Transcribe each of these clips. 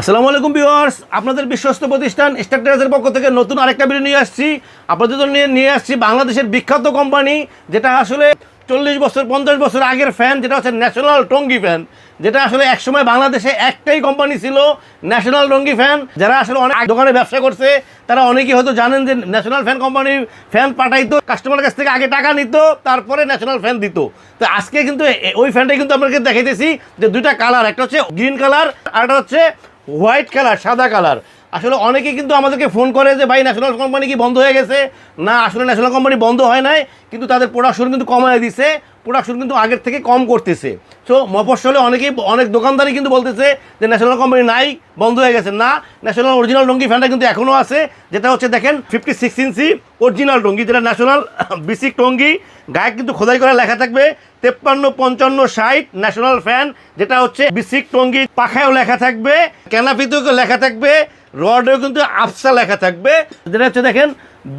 আসসালামু আলাইকুম ভিউয়ার্স, আপনাদের বিশ্বস্ত প্রতিষ্ঠান স্ট্রাকচারের পক্ষ থেকে নতুন আরেকটা ভিডিও নিয়ে আসছি। আপনাদের জন্য নিয়ে নিয়ে আসছি বাংলাদেশের বিখ্যাত কোম্পানি যেটা আসলে চল্লিশ বছর, পঞ্চাশ বছর আগের ফ্যান যেটা হচ্ছে ন্যাশনাল টঙ্গি ফ্যান যেটা আসলে একসময় বাংলাদেশে একটাই কোম্পানি ছিল ন্যাশনাল রঙ্গি ফ্যান যারা আসলে অনেক দোকানে ব্যবসা করছে, তারা অনেকেই হয়তো জানেন যে ন্যাশনাল ফ্যান কোম্পানির ফ্যান পাঠাইতো কাস্টমারের কাছ থেকে আগে টাকা নিত, তারপরে ন্যাশনাল ফ্যান দিত। তো আজকে কিন্তু ওই ফ্যানটাই কিন্তু আপনাকে দেখাইতেছি যে দুইটা কালার একটা হচ্ছে গ্রিন কালার আর হচ্ছে হোয়াইট কালার সাদা কালার আসলে অনেকে কিন্তু আমাদেরকে ফোন করে যে, ভাই ন্যাশনাল কোম্পানি কি বন্ধ হয়ে গেছে? না, আসলে ন্যাশনাল কোম্পানি বন্ধ হয় নাই, কিন্তু তাদের প্রোডাকশন কিন্তু কমায় দিছে। প্রোডাকশন কিন্তু আগের থেকে কম করতেছে। সো মফস্বলে অনেকেই, অনেক দোকানদারই কিন্তু বলতেছে যে ন্যাশনাল কোম্পানি নাই, বন্ধ হয়ে গেছে। না ন্যাশনাল অরিজিনাল টঙ্গি ফ্যানটা কিন্তু এখনও আছে, যেটা হচ্ছে দেখেন fifty six inch original Tongi যেটা ন্যাশনাল বিসিক টঙ্গি গায়ে কিন্তু খোদাই করে লেখা থাকবে তেপ্পান্ন, পঞ্চান্ন, ষাট ন্যাশনাল ফ্যান যেটা হচ্ছে বিসিক টঙ্গি পাখায়ও লেখা থাকবে ক্যানাপিতেও লেখা থাকবে রডেও কিন্তু আফসা লেখা থাকবে। যেটা হচ্ছে দেখেন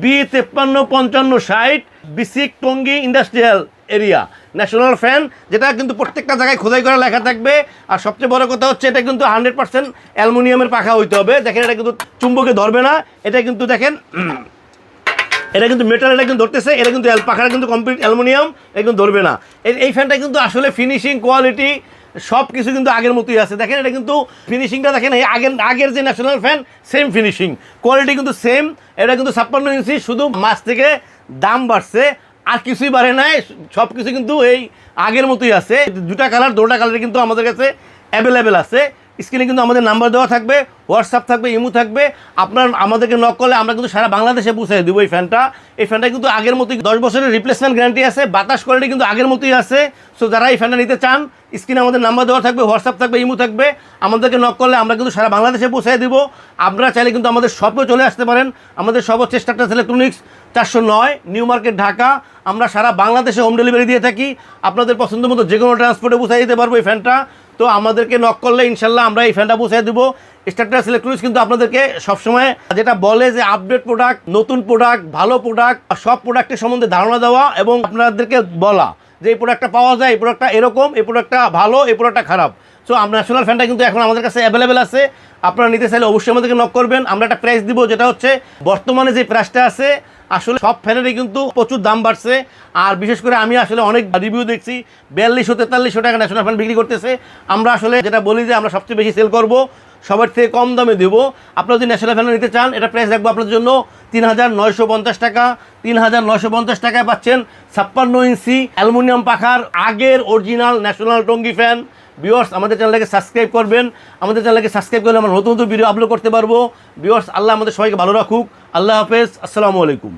বি তেপ্পান্ন, পঞ্চান্ন, ষাট BSCIC Tongi industrial area. National fan, যেটা কিন্তু প্রত্যেকটা জায়গায় খোদাই করা লেখা থাকবে। আর সবচেয়ে বড় কথা হচ্ছে, এটা কিন্তু হান্ড্রেড পার্সেন্ট অ্যালুমিনিয়ামের পাখা হইতে হবে। দেখেন, এটা কিন্তু চুম্বকে ধরবে না। এটা কিন্তু দেখেন, এটা কিন্তু মেটাল এটা কিন্তু ধরতেছে। এটা কিন্তু পাখাটা কিন্তু কমপ্লিট অ্যালুমিনিয়াম, এটা কিন্তু ধরবে না। এই- ফ্যানটা কিন্তু আসলে ফিনিশিং কোয়ালিটি সব কিছু কিন্তু আগের মতোই আছে। দেখেন, এটা কিন্তু ফিনিশিংটা দেখেন, এই আগের আগের যে national fan same finishing quality কিন্তু সেম এটা কিন্তু ছাপ্পান্ন ইঞ্চি, শুধু মাছ থেকে দাম বাড়ছে। আর কিছুই বাড়ে নাই সব কিছু কিন্তু এই আগের মতোই আছে। দুটা কালার দুটা কালারে কিন্তু আমাদের কাছে অ্যাভেলেবেল আছে। স্ক্রিনে কিন্তু আমাদের নাম্বার দেওয়া থাকবে হোয়াটসঅ্যাপ থাকবে, ইমো থাকবে। আপনার, আমাদেরকে নক করলে আমরা কিন্তু সারা বাংলাদেশে পৌঁছে দেবো এই ফ্যানটা এই ফ্যানটা কিন্তু আগের মতোই দশ বছরের রিপ্লেসমেন্ট গ্যারান্টি আছে, বাতাস কোয়ালিটি কিন্তু আগের মতোই আছে। সো যারা এই ফ্যানটা নিতে চান স্ক্রিনে আমাদের নাম্বার দেওয়া থাকবে হোয়াটসঅ্যাপ থাকবে, ইমো থাকবে। আমাদেরকে নক করলে আমরা কিন্তু সারা বাংলাদেশে পৌঁছে দেবো। আপনারা চাইলে কিন্তু আমাদের শপেও চলে আসতে পারেন। আমাদের সব হচ্ছে স্টারটাস ইলেকট্রনিক্স চারশো নয় নিউ মার্কেট ঢাকা আমরা সারা বাংলাদেশে হোম ডেলিভারি দিয়ে থাকি। আপনাদের পছন্দ মতো যে কোনো ট্রান্সপোর্টে পৌঁছে দিতে পারব এই ফ্যানটা তো আমাদেরকে নক করলে ইনশাল্লাহ আমরা এই ফ্যানটা পৌঁছে দেবো। স্টার্টার ইলেকট্রনিক্স কিন্তু আপনাদেরকে সবসময় যেটা বলে যে আপডেট প্রোডাক্ট নতুন প্রোডাক্ট ভালো প্রোডাক্ট সব প্রোডাক্টের সম্বন্ধে ধারণা দেওয়া এবং আপনাদেরকে বলা যে এই প্রোডাক্টটা পাওয়া যায়, এই প্রোডাক্টটা এরকম, এই প্রোডাক্টটা ভালো, এই প্রোডাক্টটা খারাপ। সো আমরা ন্যাশনাল ফ্যানটা কিন্তু এখন আমাদের কাছে অ্যাভেলেবেল আছে। আপনারা নিতে চাইলে অবশ্যই আমাদেরকে নক করবেন। আমরা একটা প্রাইস দিব, যেটা হচ্ছে বর্তমানে যে প্রাইসটা আছে, আসলে সব ফ্যানেরই কিন্তু প্রচুর দাম বাড়ছে। আর বিশেষ করে আমি আসলে অনেক রিভিউ দেখছি, বিয়াল্লিশশো, তেতাল্লিশশো টাকা ন্যাশনাল ফ্যান বিক্রি করতেছে। আমরা আসলে যেটা বলি যে আমরা সবচেয়ে বেশি সেল করব, সবার থেকে কম দামে দেবো। আপনারা যদি ন্যাশনাল ফ্যান নিতে চান, এটা প্রাইস রাখব আপনাদের জন্য তিন হাজার নয়শো পঞ্চাশ টাকা। তিন হাজার নয়শো পঞ্চাশ টাকায় পাচ্ছেন ছাপ্পান্ন ইঞ্চি অ্যালুমিনিয়াম পাখার আগের original national Tongi fan viewers আমাদের চ্যানেলটাকে সাবস্ক্রাইব করবেন। আমাদের চ্যানেলকে সাবস্ক্রাইব করলে আমরা নতুন নতুন ভিডিও আপলোড করতে পারব। ভিউয়ার্স আল্লাহ আমাদের সবাইকে ভালো রাখুক। আল্লাহ হাফেজ। আসসালামু আলাইকুম।